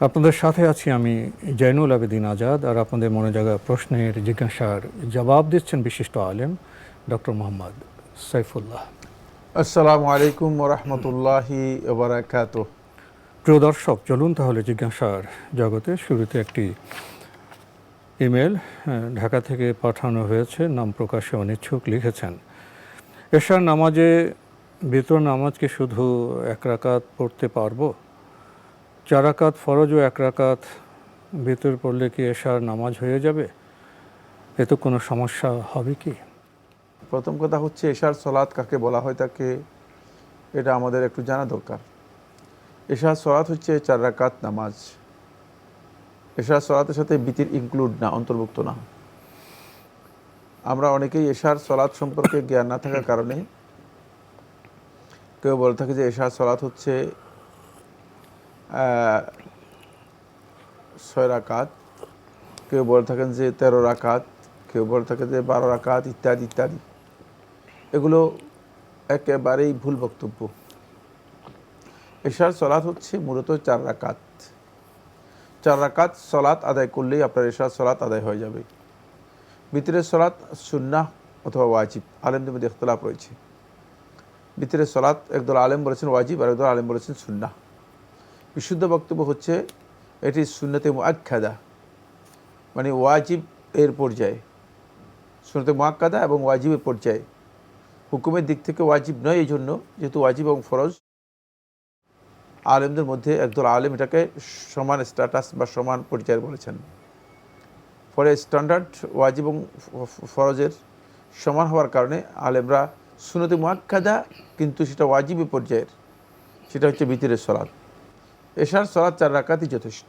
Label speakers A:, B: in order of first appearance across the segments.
A: আপনাদের সাথে আছি আমি জৈনুল আবেদিন আজাদ আর আপনাদের মনে জায়গা প্রশ্নের জিজ্ঞাসার জবাব দিচ্ছেন বিশিষ্ট আলেম ডক্টর মোহাম্মদ সাইফুল্লাহ।
B: আসসালামু আলাইকুম ওরহমতুল্লাহি ওবরাকাত
A: প্রিয় দর্শক চলুন তাহলে জিজ্ঞাসার জগতে শুরুতে একটি ইমেল ঢাকা থেকে পাঠানো হয়েছে নাম প্রকাশে অনিচ্ছুক লিখেছেন। এশার নামাজে বিতর নামাজ কি শুধু এক রাকাত পড়তে পারব? চার রাকাত ফরজ ও এক রাকাত ভিতর পড়লে কি এশার নামাজ হয়ে যাবে? এ তো কোনো সমস্যা হবে কি?
B: প্রথম কথা হচ্ছে এশার সলাৎ কাকে বলা হয় তাকে এটা আমাদের একটু জানা দরকার। এশার সলাৎ হচ্ছে চার রাকাত নামাজ। এশার সলাতের সাথে বিতির ইনক্লুড না, অন্তর্ভুক্ত না। আমরা অনেকেই এশার সলাৎ সম্পর্কে জ্ঞান না থাকার কারণে কেউ বলে থাকে যে এশার সলাৎ হচ্ছে ছয় রাকাত, কেউ বলে থাকেন যে তেরো রাকাত, কেউ বলে থাকেন যে বারো রাকাত ইত্যাদি ইত্যাদি। এগুলো একেবারেই ভুল বক্তব্য। এশার সলাৎ হচ্ছে মূলত চার রাকাত। চার রাকাত সলাৎ আদায় করলেই আপনার এশার সলাৎ আদায় হয়ে যাবে। ভিতরের সলাৎ সুন্নাহ অথবা ওয়াজিব, আলেমদের মধ্যে ইখতলাফ রয়েছে। ভিতরের সলাৎ একদল আলেম বলেছেন ওয়াজিব আর একদল আলেম বলেছেন সুন্নাহ। বিশুদ্ধ বক্তব্য হচ্ছে, এটি সুন্নতে মুআক্কাদা মানে ওয়াজিব এর পর্যায়ে। সুন্নতে মুআক্কাদা এবং ওয়াজিবের পর্যায়ে। হুকুমের দিক থেকে ওয়াজিব নয় এই জন্য, যেহেতু ওয়াজিব এবং ফরজ। আলেমদের মধ্যে একদল আলেম এটাকে সমান স্ট্যাটাস বা সমান পর্যায়ের বলেছেন। ফলে স্ট্যান্ডার্ড ওয়াজিব এবং ফরজের সমান হওয়ার কারণে আলেমরা সুনতে মুআক্কাদা, কিন্তু সেটা ওয়াজিবি পর্যায়ের। সেটা হচ্ছে ভিতরের সলাৎ। এশার সলাৎ চার রাকাতই যথেষ্ট।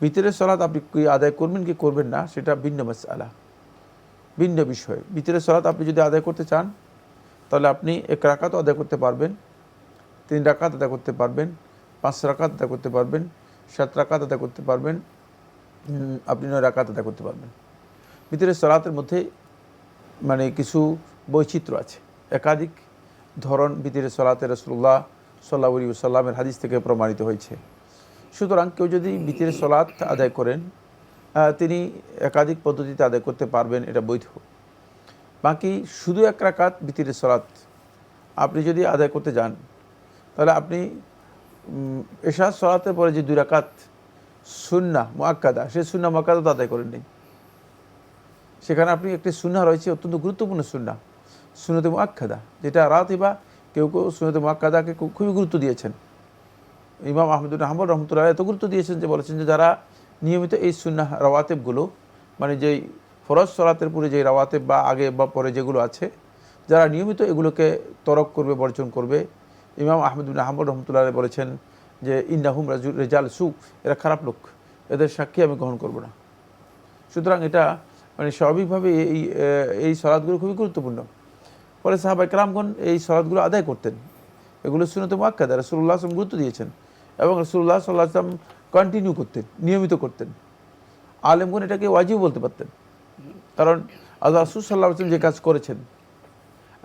B: ভিতরের সলাৎ আপনি কি আদায় করবেন কি করবেন না, সেটা ভিন্ন মাসালা ভিন্ন বিষয়। ভিতরের সলাৎ আপনি যদি আদায় করতে চান, তাহলে আপনি এক রাকাতও আদায় করতে পারবেন, তিন রাকাত আদায় করতে পারবেন, পাঁচ রাকাত আদায় করতে পারবেন, সাত রাকাত আদায় করতে পারবেন আপনি নয় রাকাত আদায় করতে পারবেন। ভিতরের সলাতের মধ্যে মানে কিছু বৈচিত্র্য আছে। একাধিক ধরন ভিতরের সলাতে রসুল্লাহ সাল্লাহ আলী সাল্লামের হাদিস থেকে প্রমাণিত হয়েছে। সুতরাং কেউ যদি ভিতরের সলাৎ আদায় করেন তিনি একাধিক পদ্ধতিতে আদায় করতে পারবেন, এটা বৈধ। বাকি শুধু এক রাকাত ভিতরের সলাৎ আপনি যদি আদায় করতে যান, তাহলে আপনি এশার সলাতের পরে যে দুই রাকাত সুন্না মোয়াক্কাদা সেই সুন্না মোয়াক্কাদা আদায় করেন নেই সেখানে আপনি একটি সুন্না রয়েছে, অত্যন্ত গুরুত্বপূর্ণ সুন্না সুনতে মোয়াক্কাদা যেটা রাত বা কেউ কেউ সুনতে মোয়াক্কাদাকে খুব- খুবই গুরুত্ব দিয়েছেন। ইমাম আহমদুল হাম্বল রহমতুল্লাহ এত গুরুত্ব দিয়েছেন যে বলেছেন যে যারা নিয়মিত এই সুন্না রাওয়াতেবগুলো মানে যেই ফরজ সলাতের পরে যেই রাওয়াতেব বা আগে বা পরে যেগুলো আছে, যারা নিয়মিত এগুলোকে তরক করবে, বর্জন করবে, ইমাম আহমদুল হাম্বল রহমতুল্লাহ বলেছেন যে ইন্নাহুম রাজু- রেজাল সুখ এরা খারাপ লোক, এদের সাক্ষী আমি গ্রহণ করব না। সুতরাং এটা মানে স্বাভাবিকভাবে এই এই সলাদগুলো খুবই গুরুত্বপূর্ণ। ফলে সাহাবাই কালামগণ এই সলাদগুলো আদায় করতেন। এগুলো শুনতে মাক্কাদা রসুল্লাহ আসলাম গুরুত্ব দিয়েছেন এবং রসুল্লাহ সাল্লাহ আসলাম কন্টিনিউ করতেন, নিয়মিত করতেন। আলেমগণ এটাকে ওয়াজিব বলতে পারতেন। কারণ আল্লাহ রসুল সাল্লাহ আসলাম যে কাজ করেছেন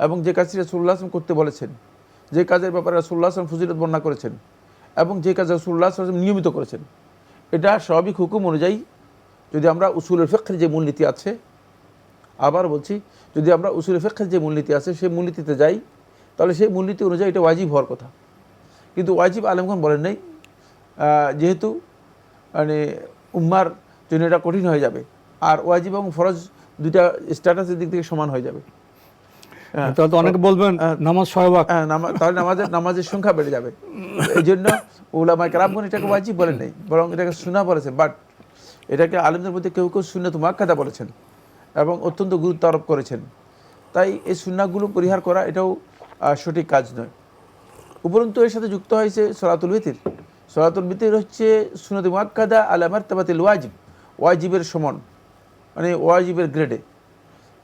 B: এবং যে কাজটি রসুল্লাহ আসলাম করতে বলেছেন, যে কাজের ব্যাপারে রসুল্লাহ আসলাম ফজিলত বর্ণনা করেছেন এবং যে কাজ রসুল্লাহ আসলাম নিয়মিত করেছেন, এটা স্বাভাবিক হুকুম অনুযায়ী যদি আমরা উসুলের ফেকের যে মূলনীতি আছে আবার বলছি যদি আমরা উসুলের ফেকের যে মূলনীতি আছে সেই মূলনীতিতে যাই তাহলে সেই মূলনীতি অনুযায়ী এটা ওয়াজিব হওয়ার কথা। কিন্তু ওয়াজিব আলমখান বলেন নাই যেহেতু মানে উম্মার জন্য এটা কঠিন হয়ে যাবে আর ওয়াজিব এবং ফরজ দুইটা স্ট্যাটাসের দিক থেকে সমান হয়ে যাবে। হ্যাঁ।
A: তাহলে তো অনেকে বলবেন নামাজ ছয় ওয়াক্ত
B: হ্যাঁ, তাহলে নামাজের নামাজের সংখ্যা বেড়ে যাবে। এই জন্য ওলামায় কারামগণ এটাকে ওয়াজিব বলেন নাই বরং এটাকে সুনা বলেছেন। বাট এটাকে আলিমদের মধ্যে কেউ কেউ শূন্য তুমাক্কাদা বলেছেন। এবং অত্যন্ত গুরুত্ব আরোপ করেছেন। তাই এই সুন্নাগুলো পরিহার করা এটাও সঠিক কাজ নয়। উপরন্তু এর সাথে যুক্ত হয়েছে সলাতুল ভিতির সলাতুল ভিতির হচ্ছে সুনতি মুয়াক্কাদা আলামার তাবাতিল ওয়াজিব। ওয়াজিবের সমন মানে ওয়াজিবের গ্রেডে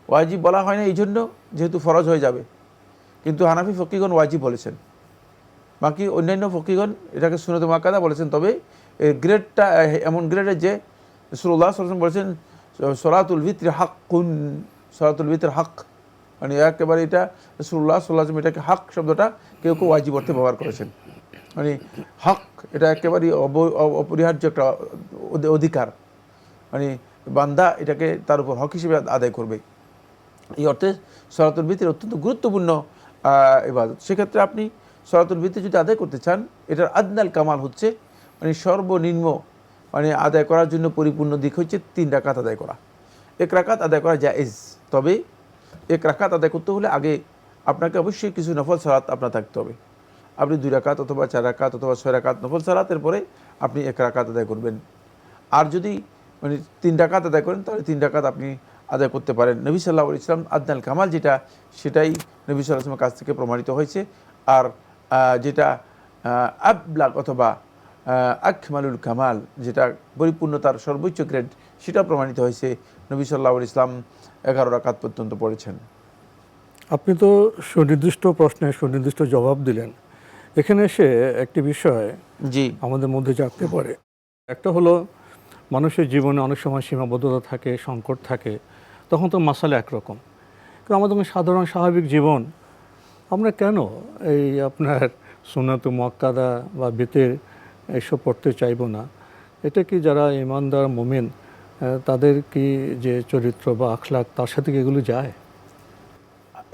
B: ওয়াজিব বলা হয় না এই জন্য যেহেতু ফরজ হয়ে যাবে। কিন্তু হানাফি ফকিগণ ওয়াজিব বলেছেন। বাকি অন্যান্য ফকিগণ এটাকে সুনতে মাকাদা বলেছেন। তবে গ্রেডটা এমন গ্রেডের যে সুরুল্লাহ বলেছেন সরাতুল ভিত্র হাক কুন সরাতুল ভিত্র হাক মানে একেবারে এটা সুরুল্লাহ সাল্লাহ এটাকে হাক শব্দটা কেউ কেউ ওয়াজিব অর্থে ব্যবহার করেছেন। মানে হক এটা একেবারেই অপরিহার্য একটা অধি- অধিকার। মানে বান্দা এটাকে তার উপর হক হিসেবে আদায় করবে। এই অর্থে সরাতুল ভিত্তির অত্যন্ত গুরুত্বপূর্ণ ইবাদত। সেক্ষেত্রে আপনি সরাতুল ভিত্তি যদি আদায় করতে চান, এটার আদনাল কামাল হচ্ছে মানে সর্বনিম্ন মানে আদায় করার জন্য পরিপূর্ণ দিক হচ্ছে তিন রাকাত আদায় করা। এক রাকাত আদায় করা জায়েজ। তবে এক রাকাত আদায় করতে হলে আগে আপনাকে অবশ্যই কিছু নফল সালাত আপনার থাকতে হবে। আপনি দুই রাকাত অথবা চার রাকাত অথবা ছয় রাকাত নফল সালাতের পরে আপনি এক রাকাত আদায় করবেন। আর যদি মানে তিন ডাকাত আদায় করেন, তাহলে তিন ডাকাত আপনি আদায় করতে পারেন। নবী সাল্লাহ ইসলাম আদনাল কামাল যেটা, সেটাই নবী সাল্লাহ ইসলামের কাছ থেকে প্রমাণিত হয়েছে। আর যেটা আবলাগ অথবা আকমালুল কামাল যেটা পরিপূর্ণতার সর্বোচ্চ গ্রেড সেটা প্রমাণিত হয়েছে নবী সাল্লাহ ইসলাম এগারো রাকাত পর্যন্ত পড়েছেন।
A: আপনি তো সুনির্দিষ্ট প্রশ্নে সুনির্দিষ্ট জবাব দিলেন। এখানে এসে একটি বিষয়
B: জি।
A: আমাদের মধ্যে জাগতে পারে। একটা হলো মানুষের জীবনে অনেক সময় সীমাবদ্ধতা থাকে সংকট থাকে তখন তো মাসালা একরকম। কিন্তু আমাদের সাধারণ স্বাভাবিক জীবন আমরা কেন এই আপনার সুনাত মক্কাদা বা বেতের এসব পড়তে চাইব না। এটা কি যারা ইমানদার মোমেন তাদের কি যে চরিত্র বা আখলাক তার সাথে কি এগুলো যায়?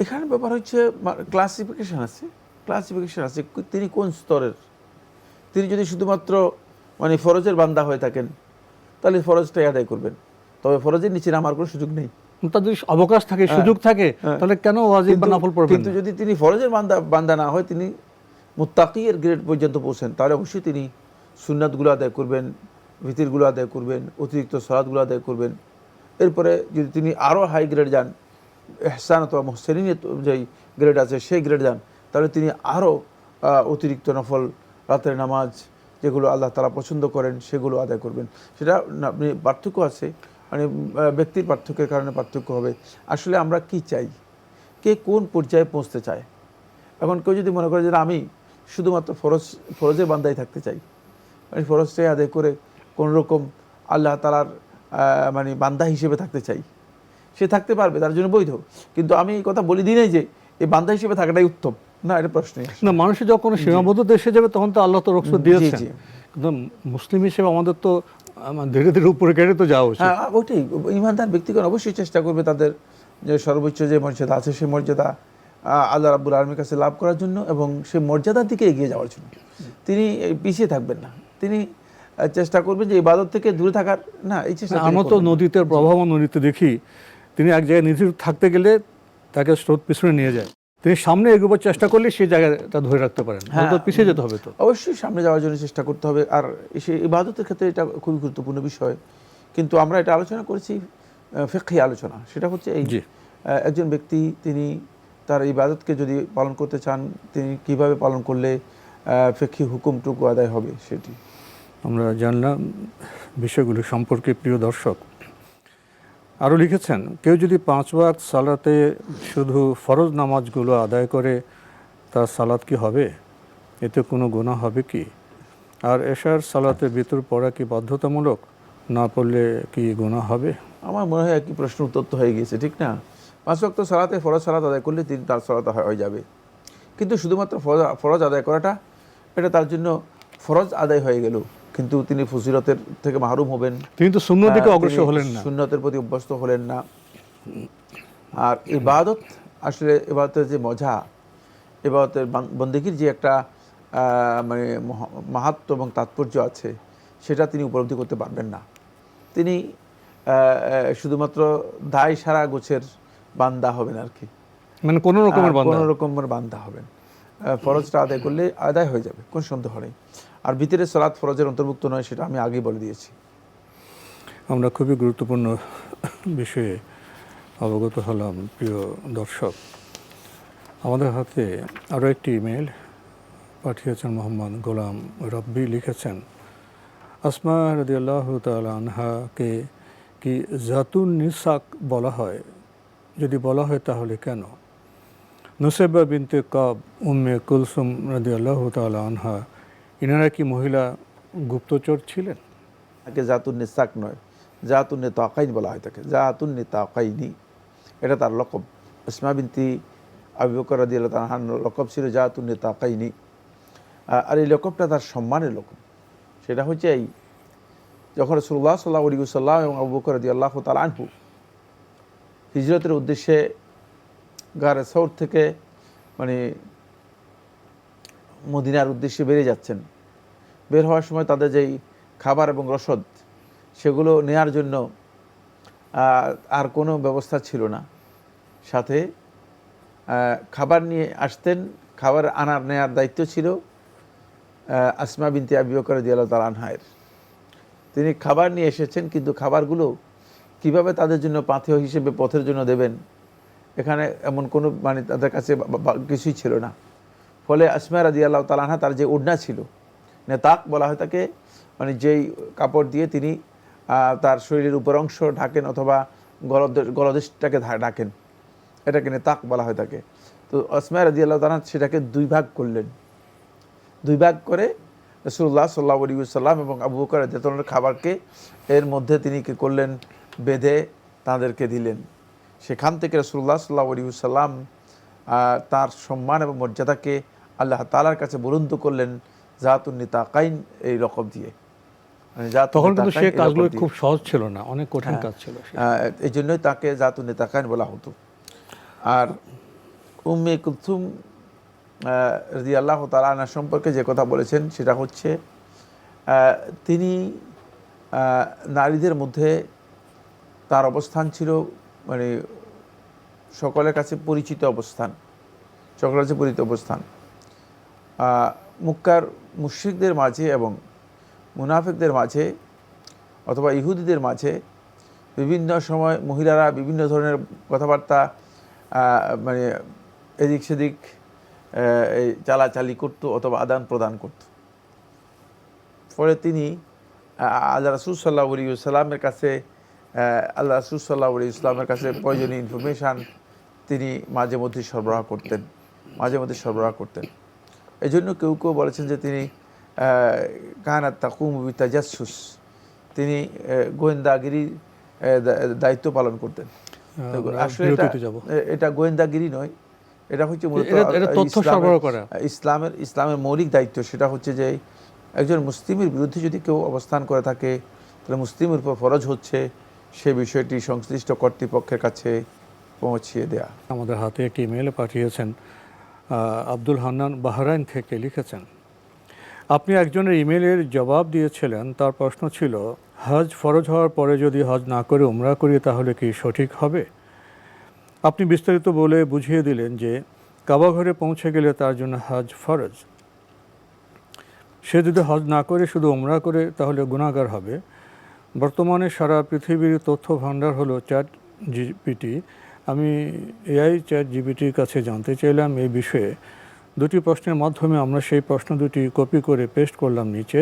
B: এখানে ব্যাপার হচ্ছে ক্লাসিফিকেশন আছে। ক্লাসিফিকেশন আছে। তিনি কোন স্তরের? তিনি যদি শুধুমাত্র মানে ফরজের বান্দা হয়ে থাকেন তাহলে ফরজটাই আদায় করবেন। তবে ফরজের নিচে নামার কোনো সুযোগ নেই।
A: তাদের অবকাশ থাকে সুযোগ থাকে তাহলে কেন ওয়াজিব বা নফল পড়বেন
B: কিন্তু যদি তিনি ফরজের বান্দা বান্দা না হয় তিনি মুত্তাকিয়ের গ্রেড পর্যন্ত পৌঁছেন তাহলে অবশ্যই তিনি সুন্নাতগুলো আদায় করবেন, ভিতিরগুলো আদায় করবেন, অতিরিক্ত সলাদগুলো আদায় করবেন। এরপরে যদি তিনি আরও হাই গ্রেড যান, এহসান অথবা মোহসেনিনের যেই গ্রেড আছে সেই গ্রেড যান, তাহলে তিনি আরও অতিরিক্ত নফল, রাতের নামাজ যেগুলো আল্লাহ তালা পছন্দ করেন সেগুলো আদায় করবেন। সেটা আপনি পার্থক্য আছে মানে ব্যক্তির পার্থক্যের কারণে পার্থক্য হবে। আসলে আমরা কি চাই? কে কোন পর্যায়ে পৌঁছতে চায়? এখন কেউ যদি মনে করে যে আমি শুধুমাত্র ফরজ ফরজের বান্দাই থাকতে চাই মানে ফরজটাই আদায় করে কোনো রকম আল্লাহ তালার মানে বান্দা হিসেবে থাকতে চাই। সে থাকতে পারবে তার জন্য বৈধ। কিন্তু আমি এই কথা বলি দিই নাই যে এই বান্দা হিসেবে থাকাটাই উত্তম। না এটা প্রশ্নই না।
A: মানুষের যখন সীমাবদ্ধ এসে যাবে তখন তো আল্লাহ তো রক্ত দিয়েছেন
B: জি।
A: কিন্তু মুসলিম হিসেবে আমাদের তো ধীরে ধীরে উপরে কেটে তো যাওয়া উচিত।
B: হ্যাঁ ওইটাই। ইমানদার ব্যক্তিগণ অবশ্যই চেষ্টা করবে তাদের যে সর্বোচ্চ যে মর্যাদা আছে সেই মর্যাদা আল্লাহ রাব্বুল আলমীর কাছে লাভ করার জন্য এবং সেই মর্যাদার দিকে এগিয়ে যাওয়ার জন্য। তিনি পিছিয়ে থাকবেন না। তিনি চেষ্টা করবেন যে ইবাদত থেকে দূরে থাকার। না এই চেষ্টা
A: আমরা তো নদীতে প্রবাহমান নদীতে দেখি তিনি এক জায়গায় নিজে থাকতে গেলে তাকে স্রোত পিছনে নিয়ে যায়। তিনি সামনে এগোবার চেষ্টা করলে সেই জায়গাটা ধরে রাখতে পারেন।
B: হ্যাঁ।
A: পিছিয়ে যেতে হবে তো।
B: অবশ্যই সামনে যাওয়ার জন্য চেষ্টা করতে হবে। আর সেই ইবাদতের ক্ষেত্রে এটা খুবই গুরুত্বপূর্ণ বিষয়। কিন্তু আমরা এটা আলোচনা করেছি ফেকি আলোচনা। সেটা হচ্ছে এই। আহ, একজন ব্যক্তি তিনি তার ইবাদতকে যদি পালন করতে চান তিনি কীভাবে পালন করলে ফেকি হুকুমটুকু আদায় হবে সেটি।
A: আমরা জানলাম বিষয়গুলি সম্পর্কে প্রিয় দর্শক। আরও লিখেছেন, কেউ যদি পাঁচ ওয়াক্ত সালাতে শুধু ফরজ নামাজগুলো আদায় করে তার সালাত কি হবে? এতে কোনো গুনাহ হবে কি? আর এশার সালাতে ভিতর পড়া কি বাধ্যতামূলক? না পড়লে কি গুনাহ হবে?
B: আমার মনে হয় একই প্রশ্ন উত্তর হয়ে গিয়েছে, ঠিক না? পাঁচ ওয়াক্ত সালাতে ফরজ সালাত আদায় করলে তিনি তার সালাত হয়ে যাবে। কিন্তু শুধুমাত্র ফরজ আদায় করাটা, এটা তার জন্য ফরজ আদায় হয়ে গেল। কিন্তু তিনি ফজিলতের থেকে মাহরুম হবেন।
A: তিনি তো শূন্য দিকে অগ্রসর হলেন না।
B: সুন্নতের প্রতি অভ্যস্ত হলেন না। আর ইবাদত আসলে ইবাদতের যে মজা ইবাদতের বন্দেগীর যে একটা মানে মহা- মাহাত্ম্য এবং তাৎপর্য আছে সেটা তিনি উপলব্ধি করতে পারবেন না। তিনি শুধুমাত্র দায় সারা গোছের বান্দা হবেন আর কি।
A: মানে কোনো রকমের
B: কোনো রকমের বান্দা হবেন। ফরজটা আদায় করলে আদায় হয়ে যাবে কোন সন্দেহ নেই। আর ভিতরে সলাৎ ফরজের অন্তর্ভুক্ত নয়, সেটা আমি আগেই বলে দিয়েছি।
A: আমরা খুবই গুরুত্বপূর্ণ বিষয়ে অবগত হলাম, প্রিয় দর্শক। আমাদের হাতে আরও একটি ইমেল পাঠিয়েছেন মোহাম্মদ গোলাম রব্বি, লিখেছেন, আসমা রদিয়াল্লাহ আনহাকে কি জাতুন নিসাক বলা হয়? যদি বলা হয় তাহলে কেন? নুসেবা বিনতে কাব উম্মে কুলসুম রদিয়াল্লাহ তালা আনহা ইনারা কি মহিলা গুপ্তচর ছিলেন?
B: তাকে জাতুন নিসাক নয়, জাতুন তাকাইন বলা হয় তাকে, জাতুন তাকাইনি। এটা তার লকব। ইসমা বিনতি আবু বকর রাদিয়াল্লাহু তাআলা আনহার লকব ছিল জাতুন তাকাইনি। আর এই লকবটা তার সম্মানের লকব। সেটা হচ্ছে এই, যখন রসুল্লাহ সাল্লাহ আলী সাল্লাম এবং আবু বকর রাদিয়াল্লাহু তাআলা আনহু হিজরতের উদ্দেশ্যে গারে সৌর থেকে মানে মদিনার উদ্দেশ্যে বেরিয়ে যাচ্ছেন। বের হওয়ার সময় তাদের যেই খাবার এবং রসদ, সেগুলো নেয়ার জন্য আর কোনো ব্যবস্থা ছিল না। সাথে খাবার নিয়ে আসতেন, খাবার আনার নেয়ার দায়িত্ব ছিল আসমা বিনতে আবি বকর দিয়াল তাল আনহায়ের তিনি খাবার নিয়ে এসেছেন, কিন্তু খাবারগুলো কীভাবে তাদের জন্য পাথেয় হিসেবে পথের জন্য দেবেন, এখানে এমন কোনো মানে তাদের কাছে কিছুই ছিল না। ফলে আসমা রাজি আল্লাহ তালানহা তার যে ওড়না ছিল, নেতাক বলা হয় তাকে মানে যেই কাপড় দিয়ে তিনি তার শরীরের উপর অংশ ঢাকেন অথবা গলদেশ গলদেশটাকে ঢাকেন। এটাকে নেতাক বলা হয় তাকে। তো আসমা রাজি আল্লাহ তালান সেটাকে দুই ভাগ করলেন। দুই ভাগ করে রসুল্লাহ সাল্লাহ আলী সাল্লাম এবং আবু বকর আনহুর খাবারকে এর মধ্যে তিনি কি করলেন, বেঁধে তাদেরকে দিলেন। সেখান থেকে রসুল্লাহ সাল্লাহ আলী সাল্লাম তার সম্মান এবং মর্যাদাকে আল্লাহ তালার কাছে বলুন্ত করলেন জাতুন্নি তাকাইন এই রকম দিয়ে। মানে
A: তখন কিন্তু সে কাজগুলো খুব সহজ ছিল না অনেক কঠিন কাজ ছিল
B: আহ, এই জন্যই তাকে জাতুন তাকাইন বলা হতো। আর উম্মে কুলথুম রদি আল্লাহ তালা সম্পর্কে যে কথা বলেছেন সেটা হচ্ছে তিনি নারীদের মধ্যে তার অবস্থান ছিল মানে সকলের কাছে পরিচিত অবস্থান সকলের কাছে পরিচিত অবস্থান। মুক্কার মুশ্রিকদের মাঝে এবং মুনাফিকদের মাঝে অথবা ইহুদিদের মাঝে বিভিন্ন সময় মহিলারা বিভিন্ন ধরনের কথাবার্তা মানে এদিক সেদিক চালাচালি করতো অথবা আদান প্রদান করত। ফলে তিনি আল্লাহ রসুল সাল্লাহ আলী কাছে আল্লাহ রসুল সাল্লাহ ইসলামের কাছে প্রয়োজনীয় ইনফরমেশান তিনি মাঝে মধ্যে সরবরাহ করতেন মাঝে মধ্যে সরবরাহ করতেন। এই জন্য কেউ কেউ বলেছেন যে তিনি কাহানাত তাকুম তাজাসুস তিনি গোয়েন্দাগিরি দায়িত্ব পালন করতেন। আসলে এটা গোয়েন্দাগিরি নয়। এটা হচ্ছে মূলত ইসলামের- ইসলামের মৌলিক দায়িত্ব। সেটা হচ্ছে যে একজন মুসলিমের বিরুদ্ধে যদি কেউ অবস্থান করে থাকে তাহলে মুসলিমের উপর ফরজ হচ্ছে সে বিষয়টি সংশ্লিষ্ট কর্তৃপক্ষের কাছে পৌঁছিয়ে দেয়া।
A: আমাদের হাতে একটি ইমেল পাঠিয়েছেন আব্দুল হান্নান বাহরাইন থেকে লিখেছেন, আপনি একজনের ইমেলের জবাব দিয়েছিলেন, তার প্রশ্ন ছিল, হজ ফরজ হওয়ার পরে যদি হজ না করে উমরা করি তাহলে কি সঠিক হবে? আপনি বিস্তারিত বলে বুঝিয়ে দিলেন যে, কাবা ঘরে পৌঁছে গেলে তার জন্য হজ ফরজ। সে যদি হজ না করে শুধু উমরা করে, তাহলে গুণাগার হবে। বর্তমানে সারা পৃথিবীর তথ্য ভাণ্ডার হলো চ্যাট জিপিটি। আমি এআই চ্যাট জিপিটির কাছে জানতে চাইলাম এই বিষয়ে। দুটি প্রশ্নের মাধ্যমে আমরা সেই প্রশ্ন দুটি কপি করে পেস্ট করলাম নিচে।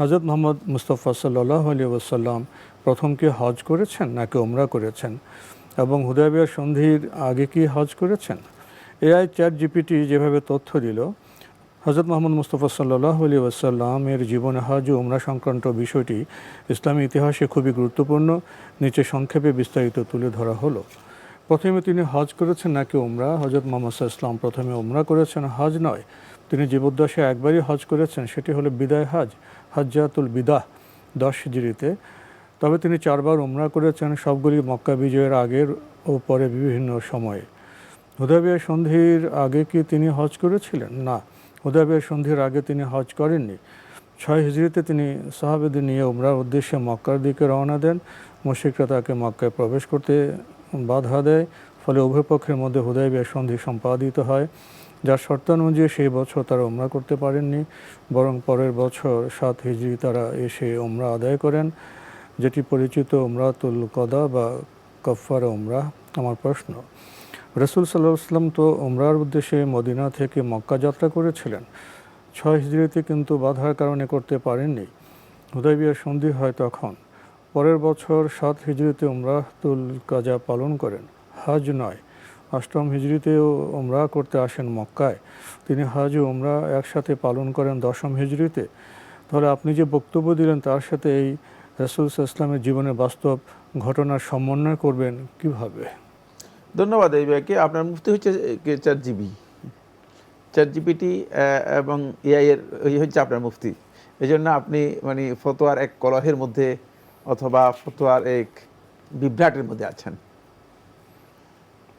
A: হজরত মোহাম্মদ মুস্তফা সাল্লাহ আলী ওসাল্লাম প্রথম কি হজ করেছেন নাকি ওমরা করেছেন? এবং হুদাবিয়া সন্ধির আগে কি হজ করেছেন? এআই চ্যাট জিপিটি যেভাবে তথ্য দিল হজরত মোহাম্মদ মুস্তফা সাল্লাহ আলী ওয়াসাল্লামের জীবনে হজ ও উমরা সংক্রান্ত বিষয়টি ইসলামী ইতিহাসে খুবই গুরুত্বপূর্ণ। নিচে সংক্ষেপে বিস্তারিত তুলে ধরা হলো। প্রথমে তিনি হজ করেছেন নাকি উমরা? হজরত মোহাম্মদ ইসলাম প্রথমে উমরা করেছেন, হজ নয়। তিনি জীবদ্দশায় একবারই হজ করেছেন, সেটি হলো বিদায় হজ, হজ্জাতুল বিদাহ দশ জিরিতে তবে তিনি চারবার উমরা করেছেন, সবগুলি মক্কা বিজয়ের আগের ও পরে বিভিন্ন সময়ে। হুদাবিয়া সন্ধির আগে কি তিনি হজ করেছিলেন? না। হুদাবিয়া সন্ধির আগে তিনি হজ করেননি। ছয় হিজড়িতে তিনি সাহাবেদের নিয়ে উমরার উদ্দেশ্যে মক্কার দিকে রওনা দেন। মুশিকরা তাকে মক্কায় প্রবেশ করতে বাধা দেয়, ফলে উভয় পক্ষের মধ্যে হুদাইবিয়া সন্ধি সম্পাদিত হয়। যার শর্তানুযায়ী সেই বছর তারা উমরা করতে পারেননি, বরং পরের বছর সাত হিজড়ি তারা এসে উমরা আদায় করেন। যেটি পরিচিত উমরাতুল কদা বা কফার উমরা, আমার প্রশ্ন। রসুল সাল্লাহ আসলাম তো উমরার উদ্দেশ্যে মদিনা থেকে মক্কা যাত্রা করেছিলেন। ছয় হিজড়িতে কিন্তু বাধার কারণে করতে পারেননি। হুদাইবিয়ার সন্ধি হয় তখন। পরের বছর সাত হিজড়িতে উমরাতুল কাজা পালন করেন। হাজ নয়। অষ্টম হিজড়িতেও উমরা করতে আসেন মক্কায়। তিনি হাজ উমরা একসাথে পালন করেন দশম হিজড়িতে। তাহলে আপনি যে বক্তব্য দিলেন, তার সাথে এই রসুল ইসলামের জীবনের বাস্তব ঘটনার সমন্বয় করবেন কীভাবে?
B: ধন্যবাদ এই ভাইকে। আপনার মুফতি হচ্ছে চার জিবি চার জিবিটি এবং এআই এর, এই হচ্ছে আপনার মুফতি। এই জন্য আপনি মানে ফতোয়ার এক কলহের মধ্যে অথবা ফতোয়ার এক বিভ্রাটের মধ্যে আছেন।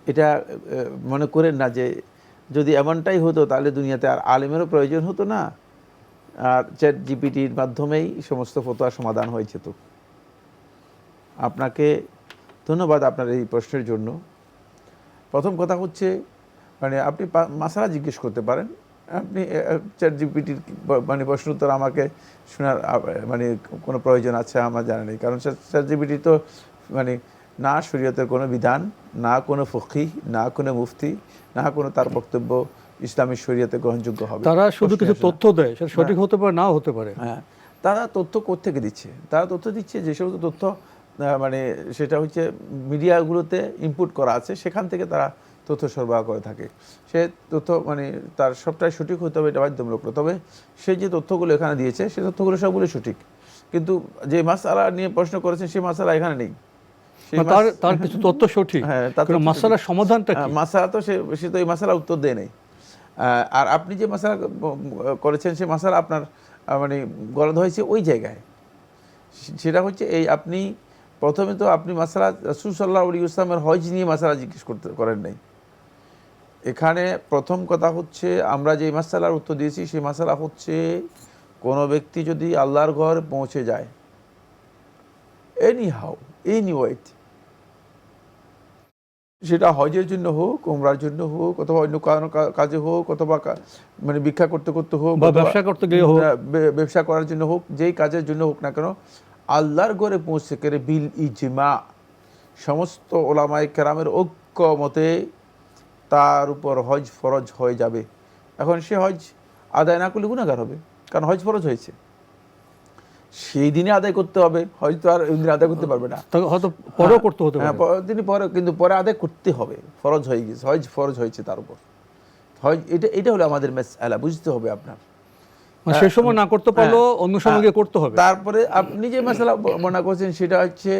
B: এটা মনে করেন না যে, যদি এমনটাই হতো, তাহলে দুনিয়াতে আর আলেমেরও প্রয়োজন হতো না। আর চ্যাট জিপিটির মাধ্যমেই সমস্ত ফতোয়ার সমাধান হয়েছে তো। আপনাকে ধন্যবাদ আপনার এই প্রশ্নের জন্য। প্রথম কথা হচ্ছে মানে আপনি মাসালা জিজ্ঞেস করতে পারেন। আপনি চ্যাট জিপিটির মানে প্রশ্ন উত্তর আমাকে শোনার মানে কোনো প্রয়োজন আছে আমার জানা নেই। কারণ চ্যাট জিপিটি তো মানে না শরীয়তের কোনো বিধান না কোনো ফকি না কোনো মুফতি না কোনো তার বক্তব্য ইসলামী শরীয়তে গ্রহণযোগ্য হবে।
A: তারা শুধু কিছু। তথ্য দেয় সেটা সঠিক হতে পারে নাও হতে পারে।
B: হ্যাঁ। তারা তথ্য কোত্থেকে দিচ্ছে? তারা তথ্য দিচ্ছে যে সমস্ত তথ্য মানে সেটা হচ্ছে মিডিয়াগুলোতে ইনপুট করা আছে সেখান থেকে তারা তথ্য সরবরাহ করে থাকে। সে তথ্য মানে তার সবটাই সঠিক হতে হবে এটা বাধ্যতামূলক। তবে সে যে তথ্যগুলো এখানে দিয়েছে সে তথ্যগুলো সবগুলো সঠিক। কিন্তু যে মাসালা নিয়ে প্রশ্ন করেছেন সেই মাসালা এখানে নেই।
A: মানে তার তার কিছু তথ্য সঠিক।
B: হ্যাঁ,
A: মাসালার সমাধানটা
B: হ্যাঁ, মাসালা তো সে সে তো এই মাসালা উত্তর দেয় নাই। আর আপনি যে মাসালা করেছেন সে মাসালা আপনার মানে গলদ হয়েছে ওই জায়গায়। সেটা হচ্ছে এই আপনি প্রথমে তো আপনি মাসালা রসুল সাল্লাহ আলী ইসলামের হজ নিয়ে মাসালা জিজ্ঞেস করতে করেন নাই এখানে প্রথম কথা হচ্ছে আমরা যে মাসালার উত্তর দিয়েছি সেই মাসালা হচ্ছে কোনো ব্যক্তি যদি আল্লাহর ঘর পৌঁছে যায় এনি হাউ এনি ওয়েট সেটা হজের জন্য হোক ওমরার জন্য হোক অথবা অন্য কারও কা- কাজে হোক অথবা মানে ভিক্ষা করতে করতে হোক
A: ব্যবসা করতে গিয়ে হোক।
B: ব্যবসা করার জন্য হোক যেই কাজের জন্য হোক না কেন আল্লাহর ঘরে পৌঁছে করে বিল ইজমা। সমস্ত ওলামাই কেরামের ঐক্য মতে তার উপর হজ ফরজ হয়ে যাবে। এখন সে হজ আদায় না করলে গুণাগার হবে কারণ হজ ফরজ হয়েছে। সেই দিনে আদায় করতে হবে হয়তো আর ওই দিনে আদায় করতে পারবে না।
A: হয়তো পরেও করতে হতে
B: হ্যাঁ, তিনি পরে কিন্তু পরে আদায় করতে হবে ফরজ হয়ে গেছে হজ ফরজ হয়েছে তার উপর। হজ এটা এটা হলো আমাদের মেসআলা বুঝতে হবে আপনার।
A: সে সময় না করতে পারলেও অন্য সময় করতে হবে।
B: তারপরে আপনি যে মশলা মনে করছেন সেটা হচ্ছে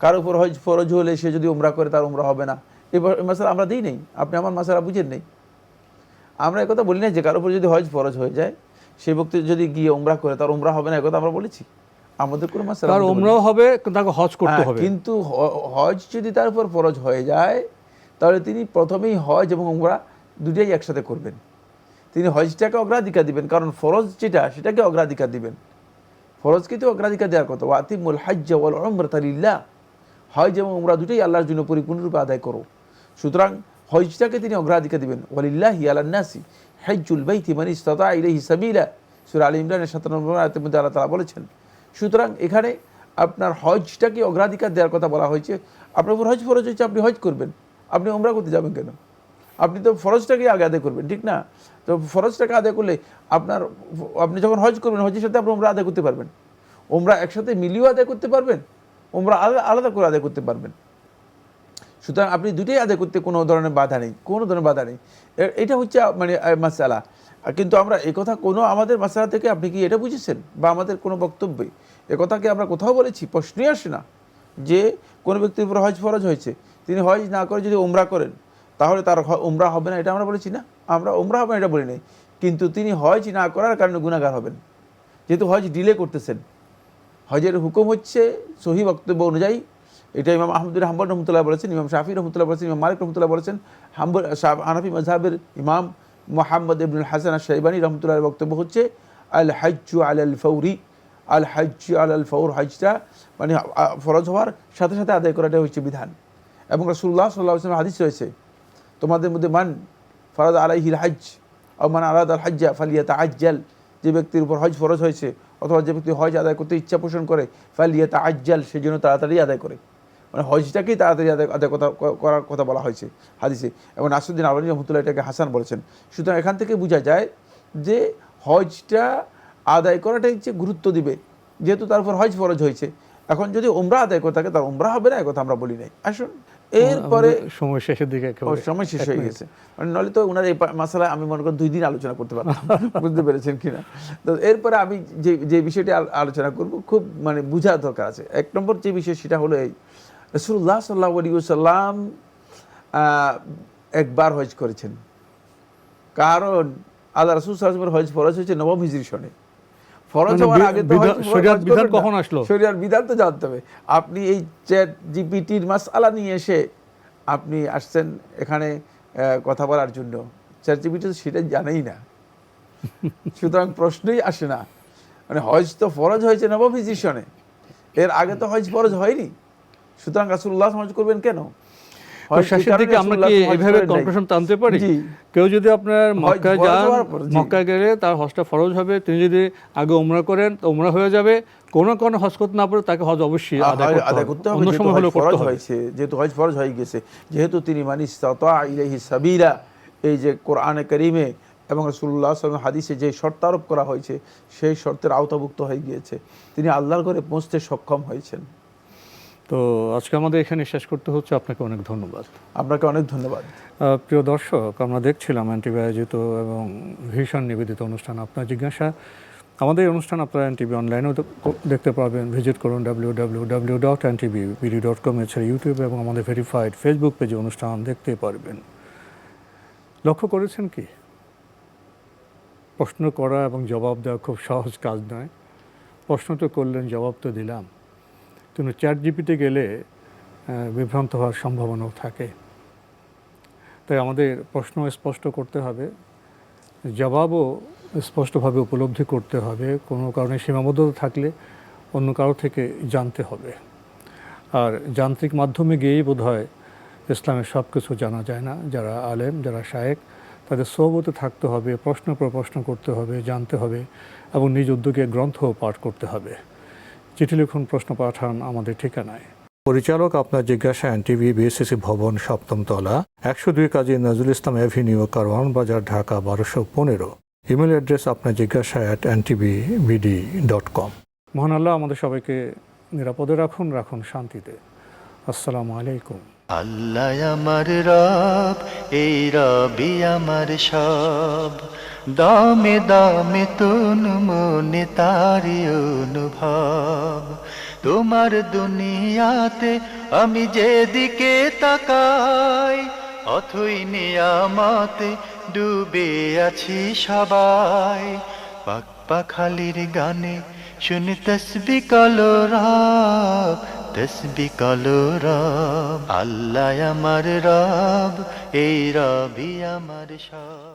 B: কারও উপর হজ ফরজ হলে সে যদি উমরা করে তার উমরা হবে না। এবার মশলা আমরা দিই নেই। আপনি আমার মশলা বুঝেন নেই। আমরা একথা বলি না যে কারও উপর যদি হজ ফরজ হয়ে যায় সেই ব্যক্তি যদি গিয়ে উমরা করে তার উমরা হবে না একথা আমরা বলেছি। আমাদের কোনো মশলা
A: তার উমরাও হবে তাকে হজ করতে
B: হ্যাঁ,
A: হবে।
B: কিন্তু হজ যদি তার উপর ফরজ হয়ে যায় তাহলে তিনি প্রথমেই হজ এবং উমরা দুটাই একসাথে করবেন। তিনি হজটাকে অগ্রাধিকার দিবেন, কারণ ফরজ যেটা, সেটাকে অগ্রাধিকার দিবেন। ফরজকে তো অগ্রাধিকার দেওয়ার কথা। ওয়াতিমুল হাজ্জ ওয়াল হজ এবং উমরা দুটোই আল্লাহর জন্য পরিপূর্ণরূপে আদায় করো। সুতরাং হজটাকে তিনি অগ্রাধিকার দিবেন। ওয়ালিল্লাহি আলান নাসি। হজ্জুল বাইতি মান ইসতাতা ইলাইহি সাবিলা। সূরা আলী ইমরানের 97 নম্বর আয়াতের মধ্যে আল্লাহ তাআলা বলেছেন, সুতরাং এখানে আপনার হজটাকে অগ্রাধিকার দেওয়ার কথা বলা হয়েছে। আপনার উপর হজ ফরজ হয়েছে, আপনি হজ করবেন। আপনি উমরা করতে যাবেন কেন? আপনি তো ফরজটাকে আগে আদায় করবেন, ঠিক না? তো ফরজটাকে আদায় করলে আপনার, আপনি যখন হজ করবেন, হজের সাথে আপনি ওমরা আদায় করতে পারবেন। ওমরা একসাথে মিলিয়েও আদায় করতে পারবেন ওমরা আলাদা আলাদা করে আদায় করতে পারবেন। সুতরাং আপনি দুটোই আদায় করতে কোনো ধরনের বাধা নেই, কোনো ধরনের বাধা নেই। এটা হচ্ছে মানে মাসালা কিন্তু আমরা একথা কোনো আমাদের মাসালা থেকে আপনি কি এটা বুঝেছেন? বা আমাদের কোনো বক্তব্যে একথাকে আমরা কোথাও বলেছি, প্রশ্নই আসে না যে কোনো ব্যক্তির উপর হজ ফরজ হয়েছে। তিনি হজ না করে যদি ওমরা করেন তাহলে তার উমরা হবে না, এটা আমরা বলেছি না। আমরা উমরা হবে না, এটা বলি নাই কিন্তু তিনি হজ না করার কারণে গুণাগার হবেন। যেহেতু হজ ডিলে করতেছেন। হজের হুকুম হচ্ছে সহি বক্তব্য অনুযায়ী, এটা ইমাম আহমদুল হাম্বল রহমতুল্লাহ বলেছেন, ইমাম শাফি রহমতুল্লাহ বলেছেন, ইমাম মালিক রহমতুল্লাহ বলেছেন, হাম্বল হানাফি মজাহের ইমাম মোহাম্মদ ইবনুল হাসান আর শাইবানী রহমতুল্লাহ বক্তব্য হচ্ছে, আল হাজ্জু আলাল ফৌরি, আল হাজ্জু আলাল ফৌর হজটা মানে ফরজ হওয়ার সাথে সাথে আদায় করাটা হচ্ছে বিধান। এবং রাসূলুল্লাহ সাল্লাহ হাদিস রয়েছে তোমাদের মধ্যে মান ফরজ আলাইহিল হজ মান আলাদ আল হজ্জা ফালিয়াতা আজ্জাল যে ব্যক্তির উপর হজ ফরজ হয়েছে অথবা যে ব্যক্তি হজ আদায় করতে ইচ্ছা পোষণ করে ফালিয়াতা আজ্জাল সেই জন্য তাড়াতাড়ি আদায় করে। মানে হজটাকেই তাড়াতাড়ি আদায় আদায় কথা করার কথা বলা হয়েছে হাদিসে। এবং নাসুদ্দিন আলমী রহমতুল্লাহ এটাকে হাসান বলেছেন। সুতরাং এখান থেকে বোঝা যায় যে হজটা আদায় করাটাই হচ্ছে গুরুত্ব দিবে। যেহেতু তার উপর হজ ফরজ হয়েছে। এখন যদি ওমরা আদায় করে থাকে, তার ওমরা হবে না কথা আমরা বলি নাই। আসুন। এরপরে
A: সময় শেষের দিকে
B: সময় শেষ হয়ে গেছে। মানে নলে তো ওনার এই মশালা আমি মনে করি দুই দিন আলোচনা করতে পারতাম। বুঝতে পেরেছেন কিনা? তো এরপরে আমি যে যে বিষয়টি আলোচনা করব খুব মানে বোঝার দরকার আছে। এক নম্বর যে বিষয় সেটা হলো এই রসুল্লাহ সাল্লাহ আলী সাল্লাম একবার হজ করেছেন। কারণ আল্লাহ রসুল সাল্লামের হজ ফরজ হয়েছে নবম হিজরি সনে। ফরজ
A: মানে
B: হওয়ার আগে তো
A: বিধান- কখন আসলো?
B: শরিয়ার বিধান তো জানতে হবে। আপনি এই চ্যাট জিপিটির মাসআলা নিয়ে এসে আপনি আসছেন এখানে কথা বলার জন্য। চ্যাট জিপিটি তো সেটা জানেই না। সুতরাং প্রশ্নই আসে না। মানে হজ তো ফরজ হয়েছে নবম হিজরি এর আগে তো হজ ফরজ হয়নি। সুতরাং রাসূলুল্লাহ হজ করবেন কেন?
A: শেষের দিকে আমরা কি এইভাবে কনক্লুশন টানতে পারি? কেউ যদি আপনার যান গেলে তার হজটা ফরজ হবে। তিনি যদি আগে উমরা করেন হয়ে যাবে। কোনো কোনো হজ করতে না পারে তাকে হজ অবশ্যই আদায় করতে হবে। অন্য
B: যেহেতু
A: সময় করতে
B: ফরজ হয়েছে যেহেতু হজ ফরজ হয়ে গেছে যেহেতু তিনি ইলাইহি সাবিলা এই যে কোরআনে করিমে এবং রসুল্লাহ হাদিসে যে শর্ত আরোপ করা হয়েছে সেই শর্তের আওতাভুক্ত হয়ে গিয়েছে। তিনি আল্লাহর ঘরে পৌঁছতে সক্ষম হয়েছেন।
A: তো আজকে আমাদের এখানে শেষ করতে হচ্ছে আপনাকে অনেক ধন্যবাদ।
B: আপনাকে অনেক ধন্যবাদ।
A: প্রিয় দর্শক আমরা দেখছিলাম অ্যান্টিভি আয়োজিত এবং ভীষণ নিবেদিত অনুষ্ঠান আপনার জিজ্ঞাসা। আমাদের এই অনুষ্ঠান আপনারা এনটিভি অনলাইনেও দেখ- দেখতে পারবেন ভিজিট করুন W W W dot NTV BD dot com এছাড়া ইউটিউব এবং আমাদের ভেরিফাইড ফেসবুক পেজে অনুষ্ঠান দেখতে পারবেন। লক্ষ্য করেছেন কি? প্রশ্ন করা এবং জবাব দেওয়া খুব সহজ কাজ নয়। প্রশ্ন তো করলেন জবাব তো দিলাম। কিন্তু চ্যাট জিপিতে গেলে বিভ্রান্ত হওয়ার সম্ভাবনাও থাকে। তাই আমাদের প্রশ্ন স্পষ্ট করতে হবে, জবাবও স্পষ্টভাবে উপলব্ধি করতে হবে, কোনো কারণে সীমাবদ্ধতা থাকলে অন্য কারও থেকে জানতে হবে। আর যান্ত্রিক মাধ্যমে গিয়েই বোধ হয় ইসলামের সব কিছু জানা যায় না। যারা আলেম, যারা শায়েক, তাদের সৌবতে থাকতে হবে, প্রশ্ন পর প্রশ্ন করতে হবে, জানতে হবে এবং নিজ উদ্যোগে গ্রন্থও পাঠ করতে হবে। চিঠি লিখুন প্রশ্ন পাঠান আমাদের ঠিকানায়। পরিচালক আপনার জিজ্ঞাসা এনটিভি বিএসসিসি ভবন সপ্তম তলা একশো দুই কাজী নজরুল ইসলাম অ্যাভিনিউ কারওয়ান বাজার ঢাকা বারোশো পনেরো। ইমেল অ্যাড্রেস আপনার জিজ্ঞাসা at NTV BD dot com মহান আল্লাহ আমাদের সবাইকে নিরাপদে রাখুন রাখুন শান্তিতে। আসসালামু আলাইকুম।
C: আল্লাহ আমার রব এই রবি আমার সব। দামে দামে তুন মনে তারি অনুভব। তোমার দুনিয়াতে আমি যেদিকে তাকাই, অথই নিয়ামতে ডুবে আছি সবাই। পাক পাখালির গানে শুনে তসবি কলো রব তসবি কলো রব আল্লাহ আমার রব, এই রবি আমার সব।